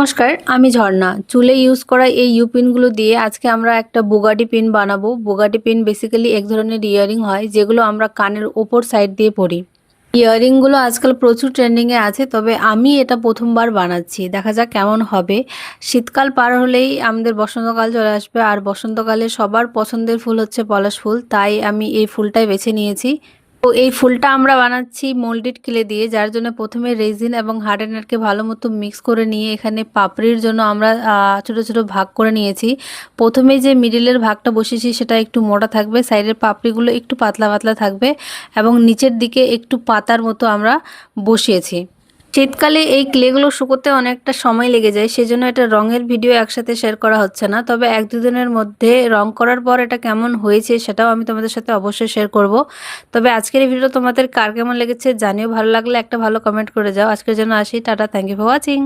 নমস্কার, আমি ঝর্ণা। চুলে ইউজ করা এই ইউ পিনগুলো দিয়ে আজকে আমরা একটা বুগাটি পিন বানাবো। বুগাটি পিন বেসিক্যালি এক ধরনের ইয়ারিং হয়, যেগুলো আমরা কানের ওপর সাইড দিয়ে পরি। ইয়ারিংগুলো আজকাল প্রচুর ট্রেন্ডিংয়ে আছে, তবে আমি এটা প্রথমবার বানাচ্ছি। দেখা যাক কেমন হবে। শীতকাল পার হলেই আমাদের বসন্তকাল চলে আসবে, আর বসন্তকালে সবার পছন্দের ফুল হচ্ছে পলাশ ফুল। তাই আমি এই ফুলটাই বেছে নিয়েছি। তো এই ফুলটা আমরা বানাচ্ছি মোল্ডেড কিলে দিয়ে, যার জন্য প্রথমে রেজিন এবং হার্ডেনারকে ভালো মতো মিক্স করে নিয়ে এখানে পাপড়ির জন্য আমরা ছোটো ছোট ভাগ করে নিয়েছি। প্রথমে যে মিডিলের ভাগটা বসেছি সেটা একটু মোটা থাকবে সাইডের পাপড়িগুলো একটু পাতলা পাতলা থাকবে এবং নিচের দিকে একটু পাতার মতো আমরা বসিয়েছি। শীতকালে এই ক্লেগুলো শুকোতে অনেকটা সময় লেগে যায়, সেজন্য এটা রঙের ভিডিও একসাথে শেয়ার করা হচ্ছে না। তবে এক দুদিনের মধ্যে রং করার পর এটা কেমন হয়েছে সেটাও আমি তোমাদের সাথে অবশ্যই শেয়ার করব। তবে আজকের এই ভিডিও তোমাদের কার কেমন লেগেছে জানিও ভালো লাগলে একটা ভালো কমেন্ট করে যাও। আজকের জন্য আসি, tata thank you for watching